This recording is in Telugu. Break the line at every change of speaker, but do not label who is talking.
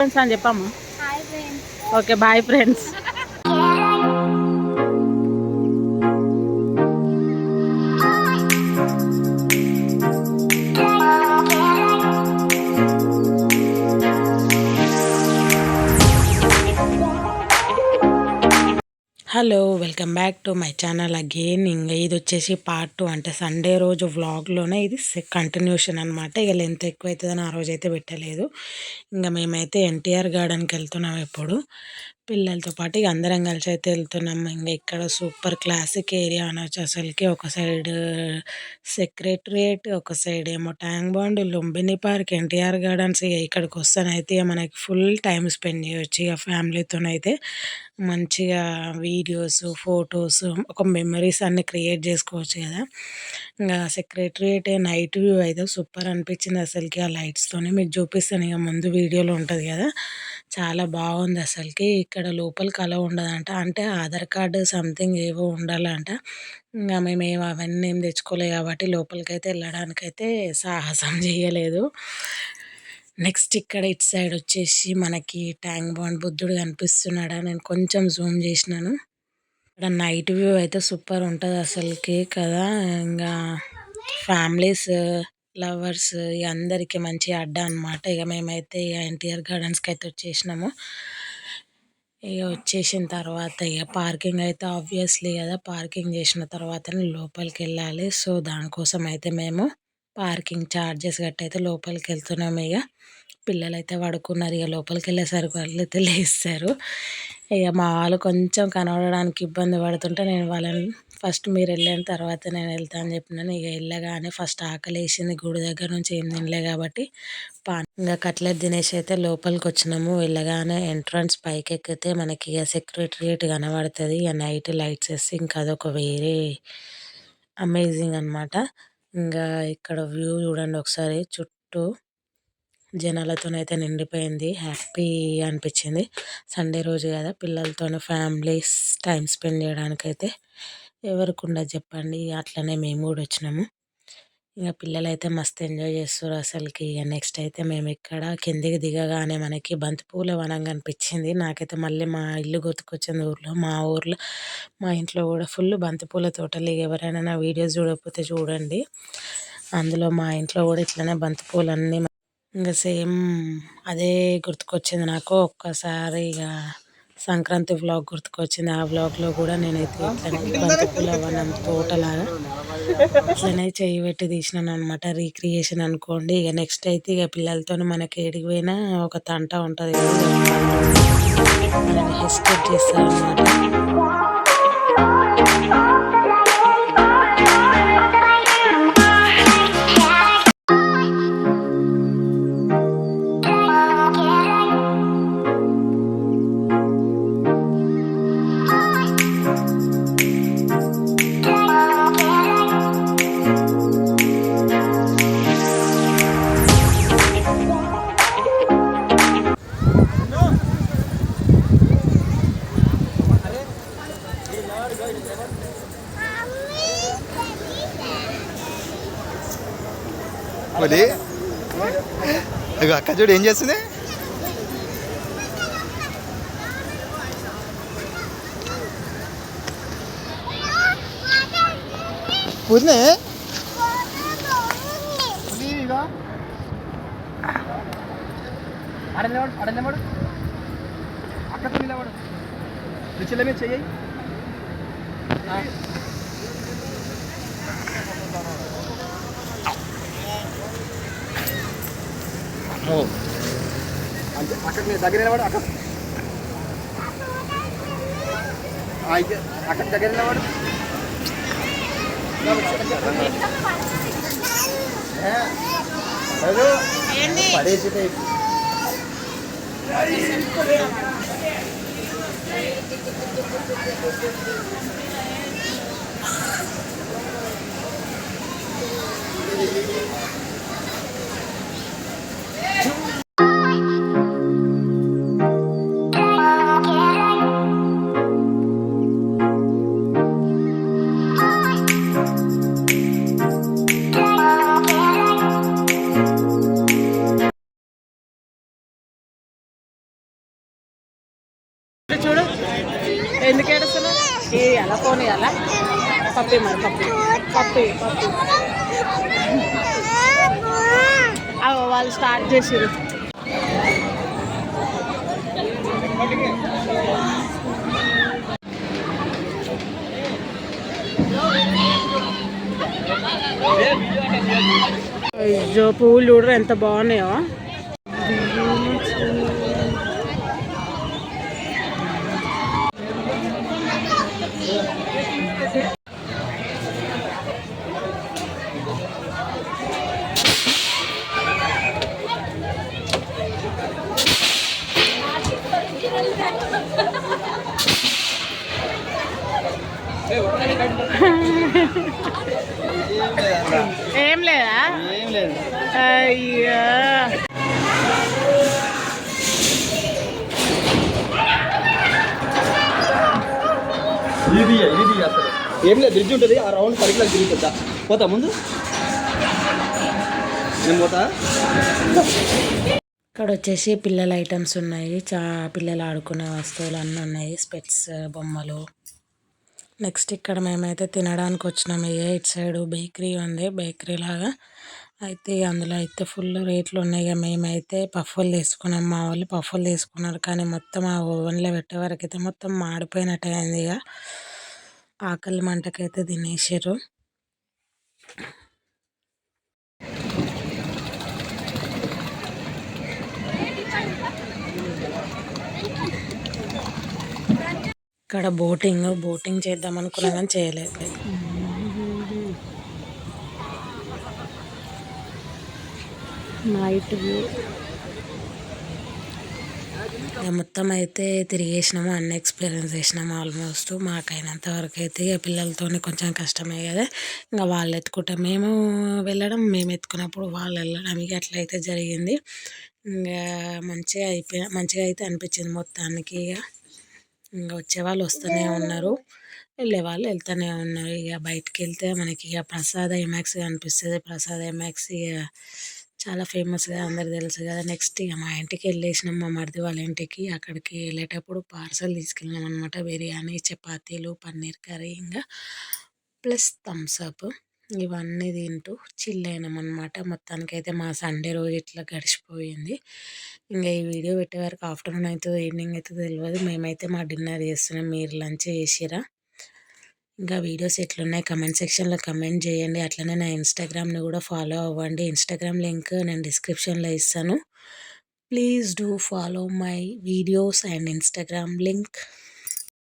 ఫ్రెండ్స్ అని చెప్పమ్మా. Okay bye friends hello welcome back to my channel again. ఇంకా ఇది వచ్చేసి పార్ట్ టూ. అంటే సండే రోజు వ్లాగ్లోనే ఇది కంటిన్యూషన్ అనమాట ఇక లెంత్ ఎక్కువ అవుతుందని ఆ రోజు అయితే పెట్టలేదు. ఇంకా మేమైతే ఎన్టీఆర్ గార్డెన్కి వెళ్తున్నాం ఇప్పుడు పిల్లలతో పాటు ఇక అందరం కలిసి అయితే వెళ్తున్నాం. ఇంకా ఇక్కడ సూపర్ క్లాసిక్ ఏరియా అనొచ్చు. అసలుకి ఒక సైడ్ సెక్రటరియేట్ ఒక సైడ్ ఏమో tank bund Lumbini park NTR gardens. ఇక ఇక్కడికి వస్తానైతే ఇక మనకి ఫుల్ టైం స్పెండ్ చేయొచ్చు ఇక ఫ్యామిలీతోనైతే. మంచిగా వీడియోస్ ఫొటోస్ ఒక మెమరీస్ అన్నీ క్రియేట్ చేసుకోవచ్చు కదా. ఇంకా సెక్రటరియేట్ నైట్ వ్యూ అయితే సూపర్ అనిపించింది అసలుకి ఆ లైట్స్తోనే మీకు చూపిస్తాను ఇక ముందు వీడియోలో ఉంటుంది కదా. చాలా బాగుంది అసలుకి ఇక్కడ లోపలికి అలా ఉండదంట. అంటే ఆధార్ కార్డు సంథింగ్ ఏవో ఉండాలంట. ఇంకా మేము ఏం అవన్నీ ఏం తెచ్చుకోలేదు కాబట్టి లోపలికి అయితే వెళ్ళడానికైతే సాహసం చేయలేదు. నెక్స్ట్ ఇక్కడ ఇటు సైడ్ వచ్చేసి మనకి ట్యాంక్ బాండ్ బుద్ధుడు కనిపిస్తున్నాడా? నేను కొంచెం జూమ్ చేసినాను. ఇక్కడ నైట్ వ్యూ అయితే సూపర్ ఉంటుంది అసలుకి కదా. ఇంకా ఫ్యామిలీస్ లవర్స్ ఇక అందరికీ మంచి అడ్డా అనమాట ఇక మేమైతే ఇక ఎన్టీఆర్ గార్డెన్స్కి అయితే వచ్చేసినాము. ఇక వచ్చేసిన తర్వాత ఇక పార్కింగ్ అయితే ఆబ్వియస్లీ కదా పార్కింగ్ చేసిన తర్వాతనే లోపలికి వెళ్ళాలి సో దానికోసం అయితే మేము పార్కింగ్ ఛార్జెస్ గట్ట అయితే లోపలికి వెళ్తున్నాము ఇక పిల్లలు అయితే పడుకున్నారు. ఇక లోపలికి వెళ్ళేసరికి వాళ్ళు అయితే లేస్తారు. ఇక మా వాళ్ళు కొంచెం కనబడడానికి ఇబ్బంది పడుతుంటే నేను వాళ్ళని ఫస్ట్ మీరు వెళ్ళిన తర్వాత నేను వెళ్తా అని చెప్పినాను. ఇక వెళ్ళగానే ఫస్ట్ ఆకలి వేసింది గుడి దగ్గర నుంచి ఏం తినలే కాబట్టి పాన్ ఇంకా కట్లెట్ తినేసి అయితే లోపలికి వచ్చినాము. వెళ్ళగానే ఎంట్రన్స్ పైకి ఎక్కితే మనకి ఇక సెక్రటరియేట్ కనబడుతుంది. ఇక నైట్ లైట్స్ వేసి ఇంకా అదొక వేరే అమేజింగ్ అనమాట ఇంకా ఇక్కడ వ్యూ చూడండి ఒకసారి. చుట్టూ జనాలతోనైతే నిండిపోయింది. హ్యాపీ అనిపించింది. సండే రోజు కదా పిల్లలతో ఫ్యామిలీస్ టైం స్పెండ్ చేయడానికైతే. ఎవరికి ఉండదు చెప్పండి. అట్లనే మేము కూడా వచ్చినాము. ఇక పిల్లలైతే మస్తు ఎంజాయ్ చేస్తారు అసలుకి. ఇక నెక్స్ట్ అయితే మేము ఇక్కడ కిందికి దిగగానే మనకి బంతిపూల వనం కనిపించింది. నాకైతే మళ్ళీ మా ఇల్లు గుర్తుకొచ్చింది ఊర్లో. మా ఊర్లో మా ఇంట్లో కూడా ఫుల్ బంతిపూల తోటలు. ఎవరైనా నా వీడియోస్ చూడకపోతే చూడండి. అందులో మా ఇంట్లో కూడా ఇట్లనే బంతిపూలు అన్నీ ఇంకా సేమ్ అదే గుర్తుకొచ్చింది నాకు. ఒక్కసారి ఇక సంక్రాంతి వ్లాగ్ గుర్తుకొచ్చింది. ఆ వ్లాగ్లో కూడా నేనైతే ఇట్లనే బంతిపూల వనం తోటలాగా ఇట్లనే చేయి పెట్టి తీసినాను అనమాట రీక్రియేషన్ అనుకోండి. ఇక నెక్స్ట్ అయితే ఇక పిల్లలతో మనకి ఏడికి పోయినా ఒక తంట ఉంటుంది మనల్ని హెసిటేట్ చేస్తారనమాట
మరి? ఇక అక్క చూడు ఏం చేస్తుంది? పూర్ణే
అడలేవాడు అడలేవాడు అక్కతో నిలవాడు రుచిల మీద చెయ్యి అంటే అక్కడ దగ్గర నిలబడు అక్కడ. అయితే అక్కడ దగ్గర నిలబడు.
పడేసి టైప్
చూడు. ఎందుకు ఏడుస్తున్నా ఏ అలా పోనీ అలా? పప్పి మరి పప్పి. పప్పి పప్పి. వాళ్ళు స్టార్ట్ చేసారు అయ్యో పువ్వులు చూడరు ఎంత బాగున్నాయో. ఏం లేదా?
ఏం లేదు.
అయ్యా.
ఇది ఇది అసలు. ఏం లేదు బ్రిడ్జ్ ఉంటుంది. ఆ రౌండ్ సర్కిల్ తిరుగుతుందా? పోతా ముందు. నేను పోతా?
ఇక్కడ వచ్చేసి పిల్లల ఐటమ్స్ ఉన్నాయి. చా పిల్లలు ఆడుకునే వస్తువులు అన్నీ ఉన్నాయి. స్పెట్స్ బొమ్మలు. నెక్స్ట్ ఇక్కడ మేమైతే తినడానికి వచ్చినాము ఇక ఇటు సైడ్ బేకరీ ఉంది బేకరీ లాగా. అయితే అందులో అయితే ఫుల్ రేట్లు ఉన్నాయి. ఇక మేమైతే పఫ్ఫులు తీసుకున్నాం. మా వాళ్ళు పఫ్ఫులు తీసుకున్నారు. కానీ మొత్తం ఆ ఓవెన్లో పెట్టే వరకు అయితే మొత్తం మాడిపోయినట్టు అయింది ఇక. ఆకలి మంటకైతే తినేసారు ఇక్కడ బోటింగ్ బోటింగ్ చేద్దాం అనుకున్నా కానీ చేయలేదు. నైట్ వ్యూ మొత్తం అయితే తిరిగేసినాము అన్ని ఎక్స్పీరియన్స్ చేసినాము ఆల్మోస్ట్ మాకైనంత వరకు అయితే ఇక పిల్లలతో కొంచెం కష్టమే కదా. ఇంకా వాళ్ళు ఎత్తుకుంటే మేము వెళ్ళడం మేము ఎత్తుకున్నప్పుడు వాళ్ళు వెళ్ళడం ఇక అట్లయితే జరిగింది. ఇంకా మంచిగా అయిపోయి మంచిగా అయితే అనిపించింది మొత్తానికి ఇక. ఇంకా వచ్చేవాళ్ళు వస్తూనే ఉన్నారు. వెళ్ళే వాళ్ళు వెళ్తూనే ఉన్నారు. ఇక బయటికి వెళ్తే మనకి ఇక ప్రసాద్ ఐమాక్స్ అనిపిస్తుంది ప్రసాద్ ఐమాక్స్ ఇక చాలా ఫేమస్గా అందరికి తెలుసు కదా. నెక్స్ట్ ఇక మా ఇంటికి వెళ్ళేసినాం. మా మరిది వాళ్ళ ఇంటికి. అక్కడికి వెళ్ళేటప్పుడు పార్సల్ తీసుకెళ్ళినాం అనమాట బిర్యానీ చపాతీలు పన్నీర్ కర్రీ ఇంకా ప్లస్ థమ్స్ అప్. ఇవన్నీ తింటూ చిల్ అనమాట మొత్తానికి అయితే మా సండే రోజు ఇట్లా గడిచిపోయింది. ఇంకా ఈ వీడియో పెట్టే వరకు ఆఫ్టర్నూన్ అవుతుందో ఈవినింగ్ అవుతుందో తెలియదు మేమైతే మా డిన్నర్ చేస్తున్నాం. మీరు లంచ్ చేసిరా? ఇంకా వీడియోస్ ఎట్లున్నాయి? కమెంట్ సెక్షన్లో కమెంట్ చేయండి. అట్లనే నా ఇన్స్టాగ్రామ్ని కూడా ఫాలో అవ్వండి. ఇన్స్టాగ్రామ్ లింక్ నేను డిస్క్రిప్షన్లో ఇస్తాను. Please do follow my videos and Instagram link.